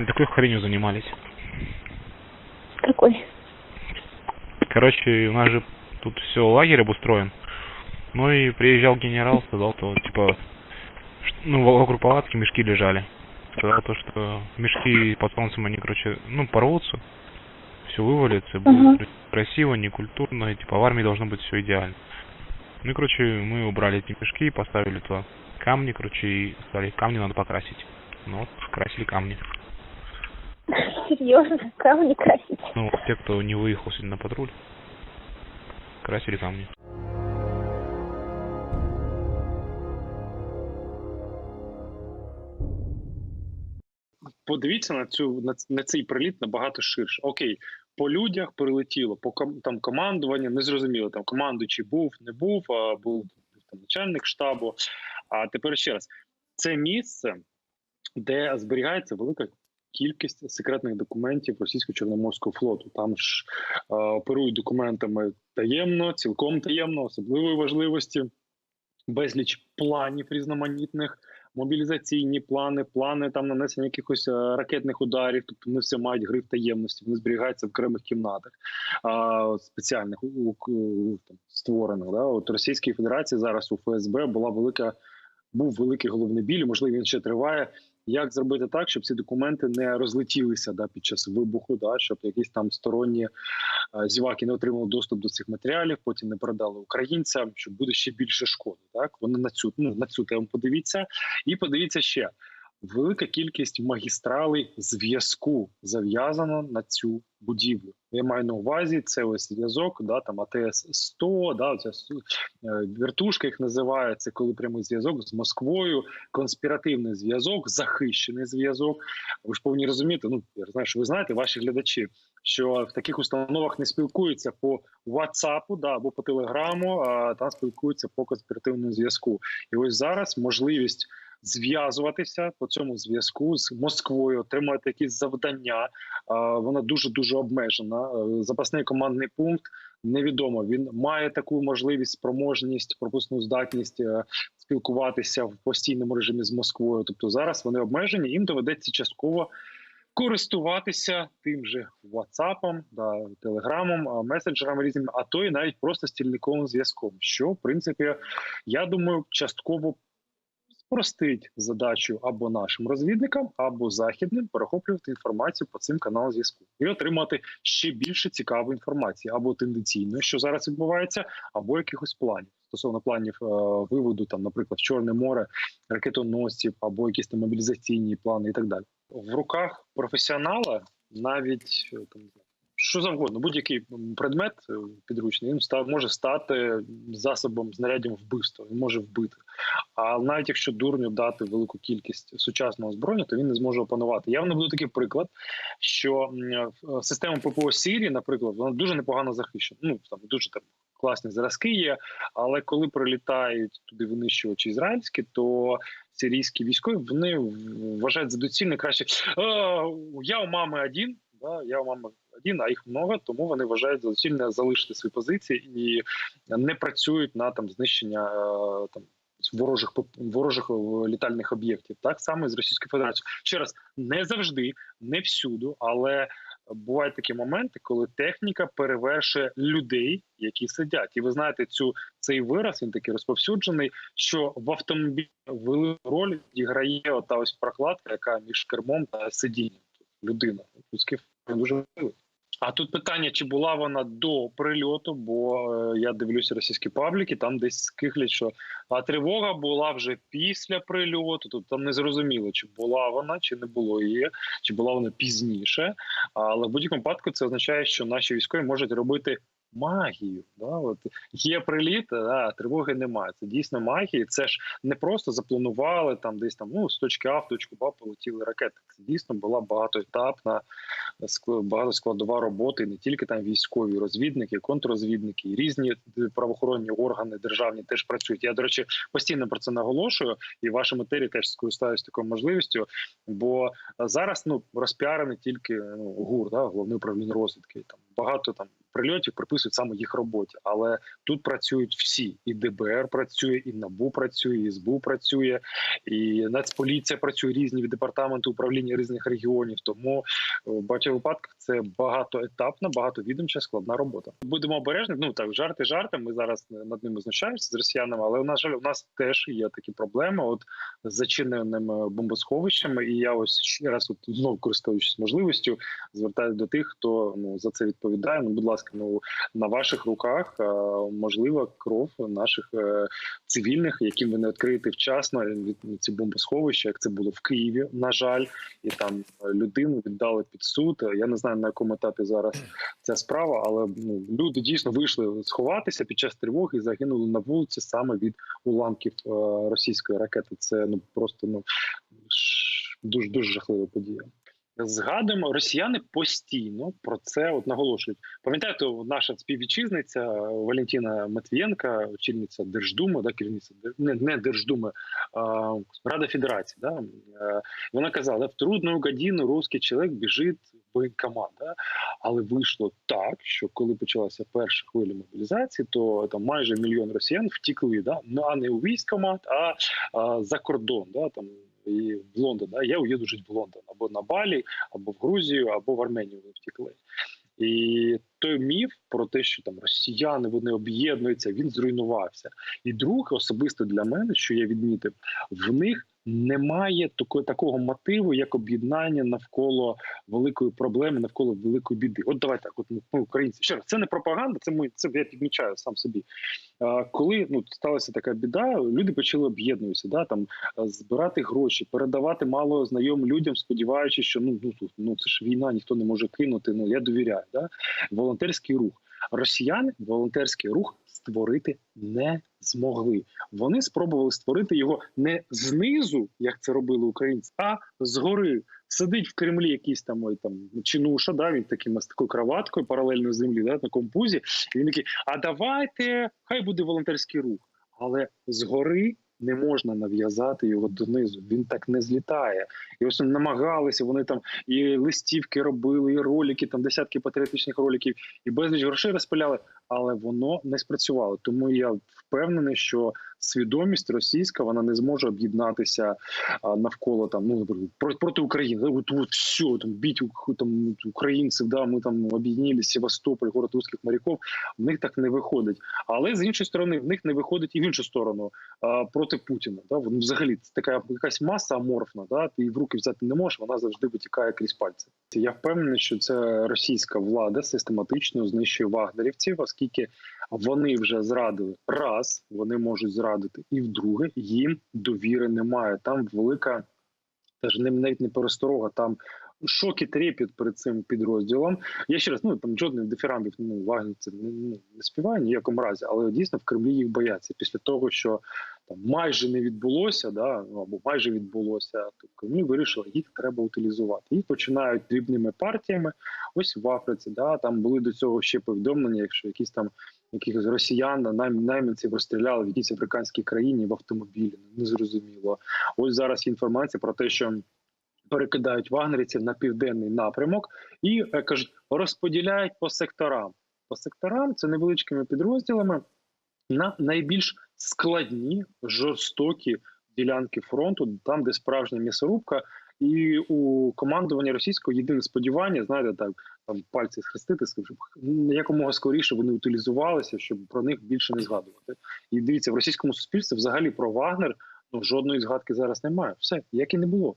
Сегодня такой хренью занимались. Какой? Короче, у нас же тут все лагерь обустроен. Ну и приезжал генерал, сказал, то типа, ну вокруг палатки мешки лежали. Сказал то, что мешки под солнцем они, короче, ну порвутся, все вывалится, будет Ага. короче, красиво, некультурно, и, типа в армии должно быть все идеально. Ну и, короче, мы убрали эти мешки, поставили туда камни, короче, и сказали, камни надо покрасить. Ну вот, красили камни. Серьезно? Камни красить? Ну, те, кто не выехал сегодня на патруль, красили камни. подивіться на цю на, на цей приліт набагато ширше. Окей, по людях прилетіло, по там командування не зрозуміло. Там командуючий був, не був, а був там начальник штабу. А тепер ще раз: це місце, де зберігається велика кількість секретних документів російсько-чорноморського флоту. Там ж е, оперують документами таємно, цілком таємно, особливої важливості, безліч планів різноманітних мобілізаційні плани, плани там нанесення якихось е, ракетних ударів. Тобто вони все мають гриф таємності. Вони зберігаються в окремих кімнатах а, спеціальних у, у, там, створених. Да? От Російській Федерації зараз у ФСБ була велика. Був великий головний біль, можливо, він ще триває. Як зробити так, щоб ці документи не розлетілися да, під час вибуху, да, щоб якісь там сторонні зіваки не отримали доступ до цих матеріалів, потім не передали українцям, щоб буде ще більше шкоди. Так вони на цю ну на цю тему подивіться, і подивіться ще велика кількість магістралей зв'язку зав'язано на цю будівлю. Я маю на увазі це ось зв'язок, да там АТС 100 да ця вертушка їх називає. Це коли прямий зв'язок з Москвою, конспіративний зв'язок, захищений зв'язок. Ви ж повинні розуміти. Ну я знаю, що ви знаєте, ваші глядачі, що в таких установах не спілкуються по WhatsApp, да або по телеграму, а там спілкуються по конспіративному зв'язку. І ось зараз можливість зв'язуватися по цьому зв'язку з Москвою, отримати якісь завдання. Вона дуже дуже обмежена. Е, Запасний командний пункт невідомо. Він має таку можливість, спроможність, пропускну здатність е, спілкуватися в постійному режимі з Москвою. Тобто зараз вони обмежені. Їм доведеться частково користуватися тим же WhatsApp, да, Телеграмом, а, месенджерами різними, а то і навіть просто стільниковим зв'язком. Що в принципі, я думаю, частково спростить задачу або нашим розвідникам, або західним перехоплювати інформацію по цим каналам зв'язку і отримати ще більше цікавої інформації або тенденційної, що зараз відбувається, або якихось планів стосовно планів е, виводу, там, наприклад, Чорне море ракетоносців, або якісь там мобілізаційні плани, і так далі. В руках професіонала навіть е, там. Що завгодно, будь-який предмет е, підручний він ста- може стати засобом знаряддям вбивства. Він може вбити. А навіть якщо дурню дати велику кількість сучасного озброєння, то він не зможе опанувати. Я наведу такий приклад, що е, система ППО Сірії, наприклад, вона дуже непогано захищена. Ну там дуже там класні зразки є. Але коли прилітають туди винищувачі ізраїльські, то сирійські військові вони вважають за доцільне краще. Я у мами один. Да, я у мами один, а їх много, тому вони вважають за доцільне залишити свої позиції і не працюють на там знищення е, там ворожих ворожих е, літальних об'єктів. Так само і з Російською Федерацією. Ще раз не завжди, не всюду, але бувають такі моменти, коли техніка перевершує людей, які сидять. І ви знаєте, цю цей вираз він такий розповсюджений, що в автомобілі велику роль відіграє ота ось прокладка, яка між кермом та сидінням. Людина людський дуже важливий. А тут питання, чи була вона до прильоту, бо е, я дивлюся російські пабліки, там десь скихлять, що а тривога була вже після прильоту. Тобто там не зрозуміло, чи була вона, чи не було її, чи була вона пізніше. Але в будь-якому випадку це означає, що наші військові можуть робити магію. Да? От є приліт, а тривоги немає. Це дійсно магія. Це ж не просто запланували там, десь там ну з точки А в точку Б полетіли ракети. Це дійсно була багатоетапна, ск- багатоскладова робота, і не тільки там військові розвідники, контррозвідники, і різні правоохоронні органи державні теж працюють. Я до речі постійно про це наголошую, і в вашому етері теж скористаюсь такою можливістю. Бо зараз ну розпіарений тільки ну, ГУР, да, головне управління розвідки там багато там прильотів приписують саме їх роботі, але тут працюють всі: і ДБР працює, і НАБУ працює, і СБУ працює, і Нацполіція працює різні від департаменту управління різних регіонів. Тому е, в багатьох випадках це багатоетапна, багатовідомча складна робота. Будемо обережні. Ну так жарти жарти. Ми зараз над ними знущаємося з росіянами, але на жаль, у нас теж є такі проблеми. От з зачиненими бомбосховищами. І я ось ще раз, от знову користуючись можливістю, звертаюся до тих, хто ну за це відповідає. Ну, будь ласка, ну на ваших руках е, можлива кров наших е, цивільних, яким ви не відкриєте вчасно від ці бомбосховища, як це було в Києві, на жаль, і там е, людину віддали під суд. Я не знаю на якому етапі зараз ця справа, але ну люди дійсно вийшли сховатися під час тривоги і загинули на вулиці саме від уламків е, російської ракети. Це ну просто ну дуже дуже жахлива подія. Згадуємо, росіяни постійно про це от наголошують. Пам'ятаєте, наша співвітчизниця Валентина Матвієнка, очільниця Держдуми, да, керівниця не, не Держдуми, а Рада Федерації. Да, е, вона казала, в трудну годину русський чоловік біжить воєнкомат. Да? Але вийшло так, що коли почалася перша хвиля мобілізації, то там майже мільйон росіян втікли, да? ну а не у військкомат, а, а за кордон. Да? Там і в Лондон. Да? Я уїду жити в Лондон або на Балі, або в Грузію, або в Арменію вони втекли. І той міф про те, що там росіяни вони об'єднуються, він зруйнувався. І друге, особисто для мене, що я відмітив, в них немає такого, такого мотиву, як об'єднання навколо великої проблеми, навколо великої біди. От давайте так, от ми українці. Ще раз, це не пропаганда, це ми це я підмічаю сам собі. Коли ну сталася така біда, люди почали об'єднуватися, да там збирати гроші, передавати мало знайомим людям, сподіваючись, що ну ну ну це ж війна, ніхто не може кинути. Ну я довіряю. Да? Волонтерський рух. Росіяни волонтерський рух створити не змогли. Вони спробували створити його не знизу, як це робили українці, а згори. Сидить в Кремлі якийсь там ой, там чинуша, да, він таким з такою краваткою паралельно землі, да, на компузі. І він такий: а давайте, хай буде волонтерський рух. Але згори не можна нав'язати його донизу. Він так не злітає. І ось намагалися. Вони там і листівки робили, і ролики, там десятки патріотичних роликів, і безліч грошей розпиляли, але воно не спрацювало. Тому я впевнений, що свідомість російська вона не зможе об'єднатися навколо там ну проти, України. От, от все там біть там українців. Да, ми там об'єднали Севастополь, город русських моряків. В них так не виходить. Але з іншої сторони, в них не виходить і в іншу сторону проти Путіна. Да? Взагалі це така якась маса аморфна. Да? Ти її в руки взяти не можеш, вона завжди витікає крізь пальці. Я впевнений, що це російська влада систематично знищує вагнерівців, оскільки вони вже зрадили раз, вони можуть зрадити, і вдруге їм довіри немає. Там велика теж не навіть не пересторога, там шок і трепет перед цим підрозділом. Я ще раз ну там жодних дифірамбів ну вагнерівців не, не співає ніякому разі, але дійсно в Кремлі їх бояться після того, що там майже не відбулося, да ну або майже відбулося, то в Кремлі вирішили, їх треба утилізувати. Їх починають дрібними партіями. Ось в Африці, да там були до цього ще повідомлення, якщо якісь там якихось росіян найм- найманців розстріляли в якійсь африканській країні в автомобілі. Ну, Незрозуміло. Ось зараз інформація про те, що перекидають вагнерівців на південний напрямок і е, кажуть, розподіляють по секторам. По секторам це невеличкими підрозділами на найбільш складні, жорстокі ділянки фронту, там, де справжня м'ясорубка. І у командування російського єдине сподівання, знаєте, так там пальці схрестити, щоб якомога скоріше вони утилізувалися, щоб про них більше не згадувати. І дивіться, в російському суспільстві взагалі про Вагнер ну жодної згадки зараз немає. Все як і не було.